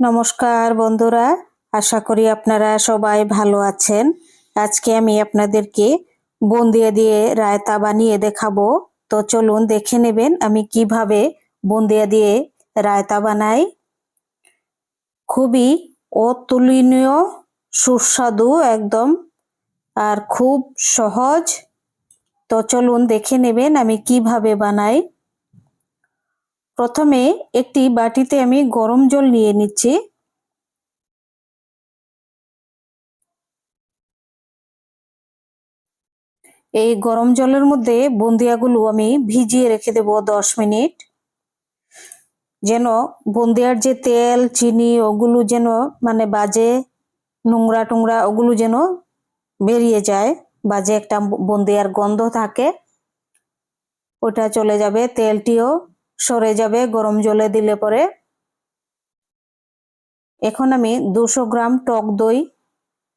নমস্কার বন্ধুরা, আশা করি আপনারা সবাই ভালো আছেন। আজকে আমি আপনাদেরকে বন্দিয়া দিয়ে রায়তা বানিয়ে দেখাবো। তো চলুন দেখে নেবেন আমি কীভাবে বন্দিয়া দিয়ে রায়তা বানাই। খুবই অতুলনীয়, সুস্বাদু একদম, আর খুব সহজ। তো চলুন দেখে নেবেন আমি কীভাবে বানাই। প্রথমে একটি বাটিতে আমি গরম জল নিয়ে নিচ্ছি। এই গরম জলের মধ্যে বন্দিয়াগুলো আমি ভিজিয়ে রেখে দেব দশ মিনিট। যেন বন্দিয়ার যে তেল, চিনি, ওগুলো যেন মানে বাজে নোংরা টুংরা ওগুলো যেন বেরিয়ে যায়, বাজে একটা বন্দিয়ার গন্ধ থাকে, ওটা চলে যাবে তেলটিও। সরে যাবে, গরম জলে দিলে পরে। এখন আমি দুশো গ্রাম টক দই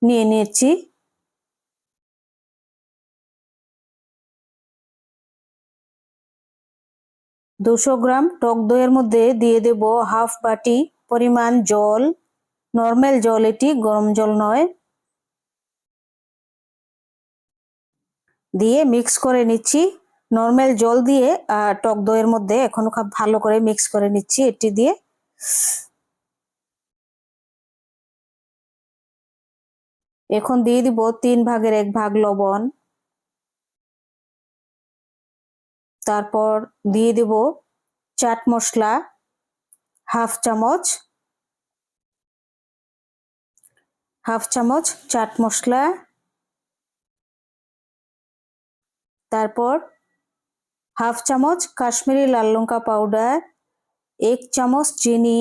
নিয়ে নিচ্ছি দুশো গ্রাম টক দইয়ের মধ্যে দিয়ে দেব হাফ বাটি পরিমাণ জল। নর্মাল জল এটি, গরম জল নয়। দিয়ে মিক্স করে নিচ্ছি। নর্মাল জল দিয়ে টক দইয়ের মধ্যে এখন খুব ভালো করে মিক্স করে নিচ্ছি এটি দিয়ে। এখন দিয়ে দিব তিন ভাগের এক ভাগ লবণ। তারপর দিয়ে দেব চাট মশলা হাফ চামচ। হাফ চামচ চাট মশলা। তারপর হাফ চামচ কাশ্মীরি লাল লঙ্কা পাউডার এক চামচ চিনি।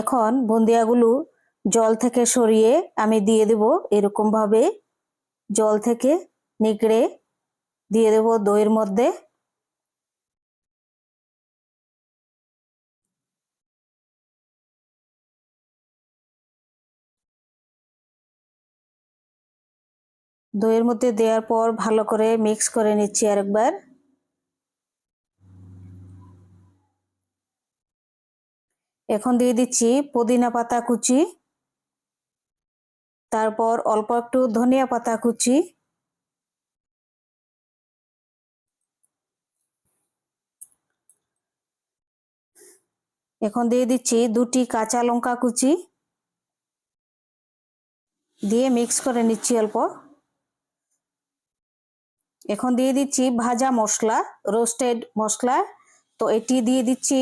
এখন বুন্দিয়াগুলো জল থেকে সরিয়ে আমি দিয়ে দেব এরকমভাবে। জল থেকে নিকড়ে দিয়ে দেব দইয়ের মধ্যে। দইয়ের মধ্যে দেওয়ার পর ভালো করে মিক্স করে নিচ্ছি আরেকবার। এখন দিয়ে দিচ্ছি পুদিনা পাতা কুচি, তারপর অল্প একটু ধনিয়া পাতা কুচি, এখন দিয়ে দিচ্ছি দুটি কাঁচা লঙ্কা কুচি, দিয়ে মিক্স করে নিচ্ছি অল্প। এখন দিয়ে দিচ্ছি ভাজা মশলা রোস্টেড মশলা। তো এটি দিয়ে দিচ্ছি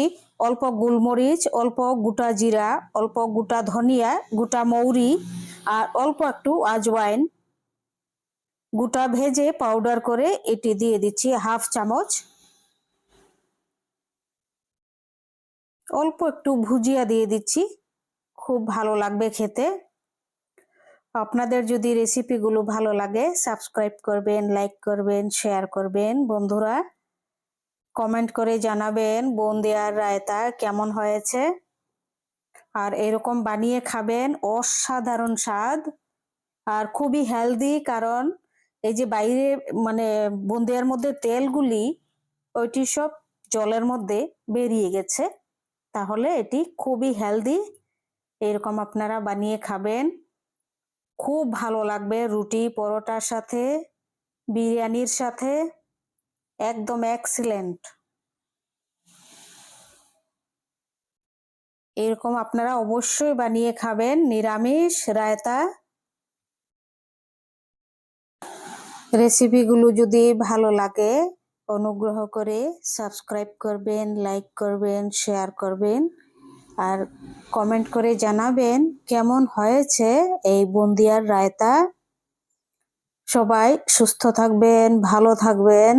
অল্প গোলমরিচ, অল্প গোটা জিরা, অল্প গোটা ধনিয়া, গোটা মৌরি আর অল্প একটু আজওয়াইন। গোটা ভেজে পাউডার করে এটি দিয়ে দিচ্ছি হাফ চামচ। অল্প একটু ভুজিয়া দিয়ে দিচ্ছি। খুব ভালো লাগবে খেতে। আপনাদের যদি রেসিপিগুলো ভালো লাগে সাবস্ক্রাইব করবেন লাইক করবেন শেয়ার করবেন। বন্ধুরা কমেন্ট করে জানাবেন দেওয়ার রায়তা কেমন হয়েছে? আর এরকম বানিয়ে খাবেন, অসাধারণ স্বাদ। আর খুবই হেলদি কারণ এই যে বাইরে মানে বন্দিয়ার মধ্যে তেলগুলি, ওইটি সব জলের মধ্যে বেরিয়ে গেছে। তাহলে এটি খুবই হেলদি এরকম আপনারা বানিয়ে খাবেন। খুব ভালো লাগবে রুটি পরোটার সাথে, বিরিয়ানির সাথে, একদম এক্সিলেন্ট এরকম আপনারা অবশ্যই বানিয়ে খাবেন, নিরামিষ, রায়তা। রেসিপিগুলো যদি ভালো লাগে, অনুগ্রহ করে সাবস্ক্রাইব করবেন, লাইক করবেন, শেয়ার করবেন। আর কমেন্ট করে জানাবেন কেমন হয়েছে এই বন্দিয়ার রায়তা। সবাই সুস্থ থাকবেন ভালো থাকবেন।